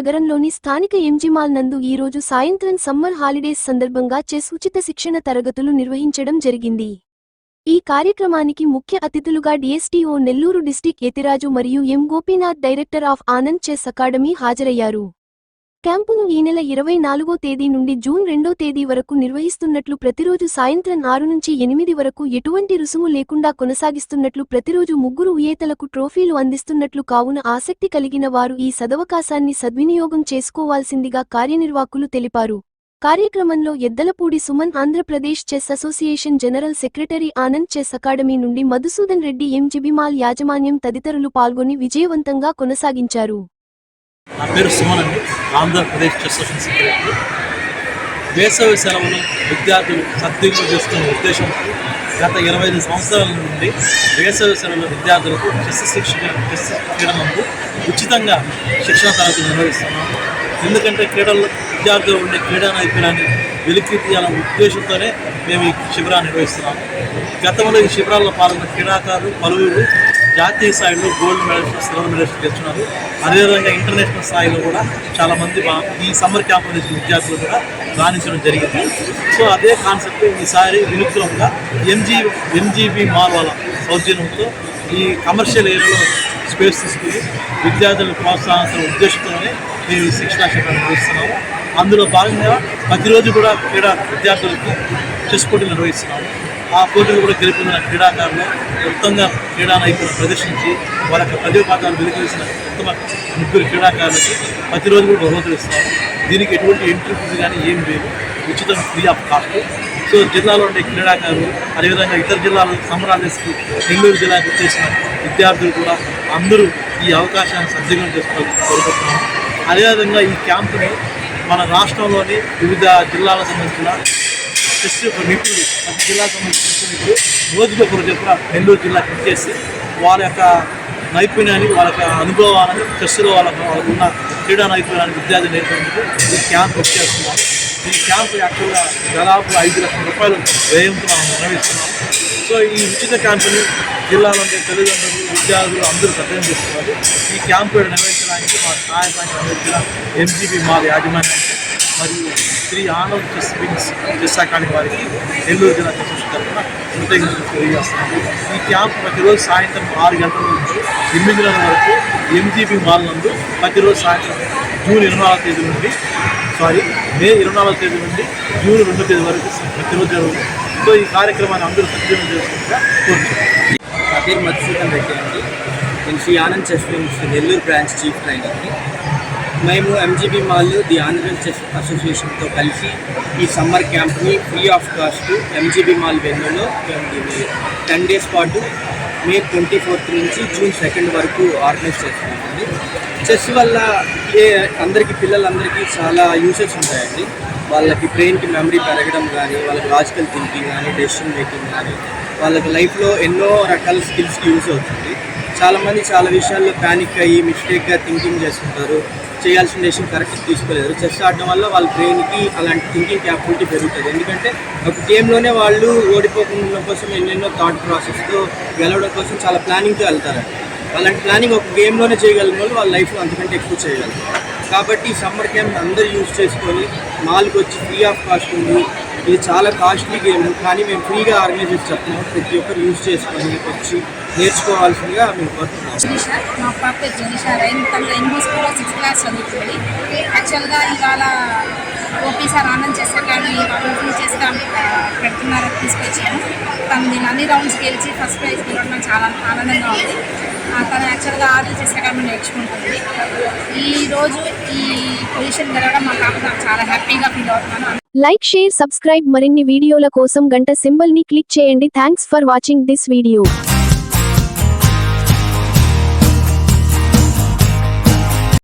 నగరంలోని స్థానిక ఎంజిమాల్ నందు ఈ రోజు సాయంత్రం సమ్మర్ హాలిడేస్ సందర్భంగా చెస్ ఉచిత శిక్షణ తరగతులు నిర్వహించడం జరిగింది. ఈ కార్యక్రమానికి ముఖ్య అతిథులుగా డిఎస్టీఓ నెల్లూరు డిస్టిక్ యతిరాజు మరియు M Gopinath director of Anand chess academy హాజరయ్యారు. క్యాంపును ఈ నెల ఇరవై నాలుగో తేదీ నుండి జూన్ రెండో తేదీ వరకు నిర్వహిస్తున్నట్లు ప్రతిరోజు సాయంత్రం ఆరు నుంచి ఎనిమిది వరకు ఎటువంటి రుసుము లేకుండా కొనసాగిస్తున్నట్లు ప్రతిరోజు ముగ్గురు ఉయేతలకు ట్రోఫీలు అందిస్తున్నట్లు కావున ఆసక్తి కలిగిన వారు ఈ సదవకాశాన్ని సద్వినియోగం చేసుకోవాల్సిందిగా కార్యనిర్వాహకులు తెలిపారు. కార్యక్రమంలో Eddalapudi Suman Andhra Pradesh chess association general secretary Anand chess academy నుండి మధుసూదన్ రెడ్డి ఎం. జిబిమాల్ యాజమాన్యం తదితరులు పాల్గొని విజయవంతంగా కొనసాగించారు. నా పేరు సుమన్ అండి. ఆంధ్రప్రదేశ్ అసోసియేషన్ సెక్రటరీ వేసవి సెలవులు విద్యార్థులు సద్వినియోగం చేసుకునే ఉద్దేశంతో గత ఇరవై ఐదు సంవత్సరాల నుండి వేసవి సెలవుల విద్యార్థులకు చెస్ శిక్షణ చెస్ క్రీడనందు ఉచితంగా శిక్షణ తరగతులు నిర్వహిస్తున్నాం. ఎందుకంటే క్రీడల్లో విద్యార్థులు ఉండే క్రీడా నైపుణ్యాన్ని వెలికి తీయాలనే ఉద్దేశంతోనే మేము ఈ శిబిరాన్ని నిర్వహిస్తున్నాము గతంలో ఈ శిబిరాల్లో పాల్గొన్న క్రీడాకారులు పలువురు జాతీయ స్థాయిలో గోల్డ్ మెడల్స్ సిల్వర్ మెడల్స్ తెచ్చున్నారు అదేవిధంగా ఇంటర్నేషనల్ స్థాయిలో కూడా చాలామంది మా ఈ సమ్మర్ క్యాంప్ నుంచి విద్యార్థులు కూడా రాణించడం జరిగింది. సో అదే కాన్సెప్ట్ ఈసారి వినూత్నంగా ఎంజీ ఎంజీబీ మాల్ వాళ్ళ సౌజన్యంతో ఈ కమర్షియల్ ఏరియాలో స్పేస్ తీసుకుని విద్యార్థులకు ప్రోత్సాహించిన ఉద్దేశంతోనే మేము ఈ శిక్షణా శిబిరం నిర్వహిస్తున్నాము. అందులో భాగంగా ప్రతిరోజు కూడా క్రీడా విద్యార్థులకి చెస్ పోటీలు నిర్వహిస్తున్నాము. ఆ పోటీలు కూడా గెలిపిన క్రీడాకారులు ఉత్తంగా క్రీడా నైపుణ్యం ప్రదర్శించి వాళ్ళ యొక్క ప్రతిపాదాలు వెలుగువేసిన ఉత్తమ ముగ్గురు క్రీడాకారులకి ప్రతిరోజు కూడా బహుమతులు ఇస్తారు దీనికి ఎటువంటి ఎంట్రీ ఫీజు కానీ ఏం లేదు ఉచితం ఫ్రీ ఆఫ్ కాస్ట్ సో జిల్లాలో ఉండే క్రీడాకారులు అదేవిధంగా ఇతర జిల్లాల సంబరాలేసి నెల్లూరు జిల్లాకు వచ్చేసిన విద్యార్థులు కూడా అందరూ ఈ అవకాశాన్ని సద్వినియోగం చేసుకోవాలని కోరుకుంటున్నాము. అదేవిధంగా ఈ క్యాంపుని మన రాష్ట్రంలోని వివిధ జిల్లాలకు సంబంధించిన చెస్ యొక్క నిపుణులు ప్రతి జిల్లాకు సంబంధించిన నిపుణులు రోజుకి ఒకరు చెప్పిన నెల్లూరు జిల్లాకి ఇచ్చేసి వాళ్ళ యొక్క నైపుణ్యాన్ని వాళ్ళ యొక్క అనుభవాలను చెస్సులో వాళ్ళకు వాళ్ళకున్న క్రీడా నైపుణ్యాన్ని విద్యార్థి నేర్పేందుకు ఈ క్యాంప్ వచ్చేస్తున్నారు ఈ క్యాంప్ యాక్చువల్గా దాదాపు ఐదు లక్షల రూపాయలు వ్యయంతో మనం నిర్వహిస్తున్నాం సో ఈ ఉచిత క్యాంపుని జిల్లాలో ఉండే తల్లిదండ్రులు విద్యార్థులు అందరూ సత్యం చేస్తున్నారు. ఈ క్యాంపు నిర్వహించడానికి మా సహాయకాన్ని అందించిన ఎంజీబీ మాల్ యాజమాన్యానికి మరియు శ్రీ ఆనంద్ చెస్ వింగ్స్ వారికి నెల్లూరు జిల్లా చెస్ తరఫున కృతజ్ఞతలు తెలియజేస్తున్నాము. ఈ క్యాంప్ ప్రతిరోజు సాయంత్రం ఆరు గంటల నుంచి ఎనిమిది గంటల వరకు ఎంజీబీ మాల్ నందు ప్రతిరోజు సాయంత్రం జూన్ ఇరవై నాలుగో తేదీ నుండి సారీ మే ఇరవై నాలుగో తేదీ నుండి జూన్ రెండో తేదీ వరకు ప్రతిరోజు జరుగుతుంది. సో ఈ కార్యక్రమాన్ని అందరూ సద్వినియోగం చేసుకుంటా కోరుతున్నాను నా పేరు మధుసూదన్ రెడ్డి అండి. నేను Sri Anand chess Nellore branch chief ట్రైనర్ని. మేము MGB mall the Andhra Pradesh chess అసోసియేషన్తో కలిసి ఈ summer క్యాంప్ని free of cost MGB mall వెన్యూలో మేము దీన్ని టెన్ డేస్ పాటు మే ట్వంటీ ఫోర్త్ నుంచి జూన్ సెకండ్ వరకు ఆర్గనైజ్ చేస్తున్నామండి. చెస్ వల్ల ఏ అందరికీ పిల్లలందరికీ చాలా యూసెస్ ఉంటాయండి. వాళ్ళకి బ్రెయిన్కి మెమరీ పెరగడం కానీ వాళ్ళకి లాజికల్ థింకింగ్ కానీ డెసిషన్ మేకింగ్ కానీ వాళ్ళకి లైఫ్లో ఎన్నో రకాల స్కిల్స్కి యూస్ అవుతుంది. చాలామంది చాలా విషయాల్లో ప్యానిక్ అయ్యి మిస్టేక్గా థింకింగ్ చేస్తుంటారు. చేయాల్సిన డెసిషన్ కరెక్ట్ తీసుకోలేరు. చెస్ ఆడడం వల్ల వాళ్ళ బ్రెయిన్కి అలాంటి థింకింగ్ క్యాపబిలిటీ పెరుగుతుంది. ఎందుకంటే ఒక గేమ్లోనే వాళ్ళు ఓడిపోకుండా కోసం ఎన్నెన్నో థాట్ ప్రాసెస్తో గెలవడం కోసం చాలా ప్లానింగ్తో వెళ్తారండి అలాంటి ప్లానింగ్ ఒక గేమ్లోనే చేయగలిగిన వాళ్ళు వాళ్ళ లైఫ్లో అంతకంటే ఎక్కువ చేయగలరు. కాబట్టి ఈ సమ్మర్ క్యాంప్ అందరూ యూజ్ చేసుకొని మాల్కి వచ్చి ఫ్రీ ఆఫ్ కాస్ట్ ఉంది. ఇది చాలా కాస్ట్లీ గేమ్ కానీ మేము ఫ్రీగా ఆర్గనైజ్ చేసి చెప్తున్నాం. ప్రతి ఒక్కరు యూజ్ చేసుకొని వచ్చి నేర్చుకోవాల్సిందిగా మేము కోరుతున్నాం. జెనిషా మా పాప జెనిషా రైన్ తను ఎన్బీ స్కూల్లో సిక్స్త్ క్లాస్ చదువుతుంది. యాక్చువల్గా ఇవాళ ఓపీ సార్ ఆనంద్ చేసే కానీ వాళ్ళు ఫ్రీ చేస్తా పెడుతున్నారని తీసుకొచ్చాను తను నేను అన్ని రౌండ్స్ గెలిచి ఫస్ట్ ప్రైజ్ గెలవడం చాలా ఆనందంగా ఉంది. తను యాక్చువల్గా ఆర్డర్ చేసే కానీ నేర్చుకుంటుంది. ఈ రోజు ఈ పొజిషన్ గెలవడం మా పాప నాకు చాలా హ్యాపీగా ఫీల్ అవుతున్నాను. లైక్ షేర్ సబ్స్క్రైబ్ మరిన్ని వీడియోల కోసం గంట సింబల్ని క్లిక్ చేయండి. Thanks for watching this video